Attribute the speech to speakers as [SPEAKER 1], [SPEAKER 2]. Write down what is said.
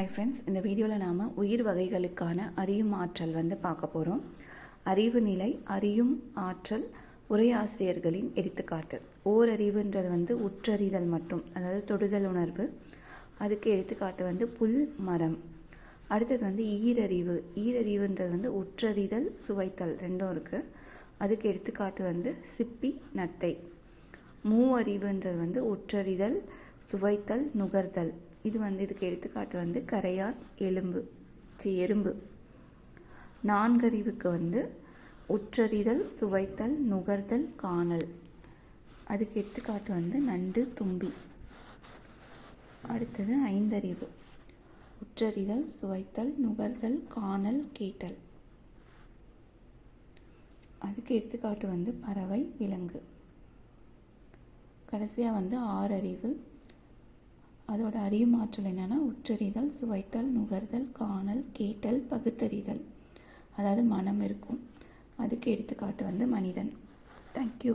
[SPEAKER 1] Hi friends இந்த வீடியோவில் நாம் உயிர் வகைகளுக்கான அறியும் ஆற்றல் வந்து பார்க்க போகிறோம் அறிவு நிலை அறியும் ஆற்றல் உரையாசிரியர்களின் எடுத்துக்காட்டு. ஓரறிவுன்றது வந்து உற்றறிதல் மட்டும் அதாவது தொடுதல் உணர்வு. அதுக்கு எடுத்துக்காட்டு வந்து புல் மரம். அடுத்தது வந்து ஈரறிவு. ஈரறிவுன்றது வந்து உற்றறிதல் சுவைத்தல் ரெண்டும் இருக்குது அதுக்கு எடுத்துக்காட்டு வந்து சிப்பி நத்தை. மூவறிவுன்றது வந்து உற்றறிதல் சுவைத்தல் நுகர்தல். இது வந்து இதுக்கு எடுத்துக்காட்டு வந்து கரையான் எலும்பு சி எறும்பு. நான்கறிவுக்கு வந்து உற்றறிதல் சுவைத்தல் நுகர்தல் காணல். அதுக்கு எடுத்துக்காட்டு வந்து நண்டு தும்பி. அடுத்தது ஐந்தறிவு. உற்றறிதல் சுவைத்தல் நுகர்தல் காணல் கேட்டல். அதுக்கு எடுத்துக்காட்டு வந்து பறவை விலங்கு. கடைசியாக வந்து ஆறறிவு. அதோட அறியும் ஆற்றல் என்னென்னா உற்றறிதல் சுவைத்தல் நுகர்தல் காணல் கேட்டல் பகுத்தறிதல். அதாவது மனம் இருக்கும். அதுக்கு எடுத்துக்காட்டு வந்து மனிதன். தேங்க்யூ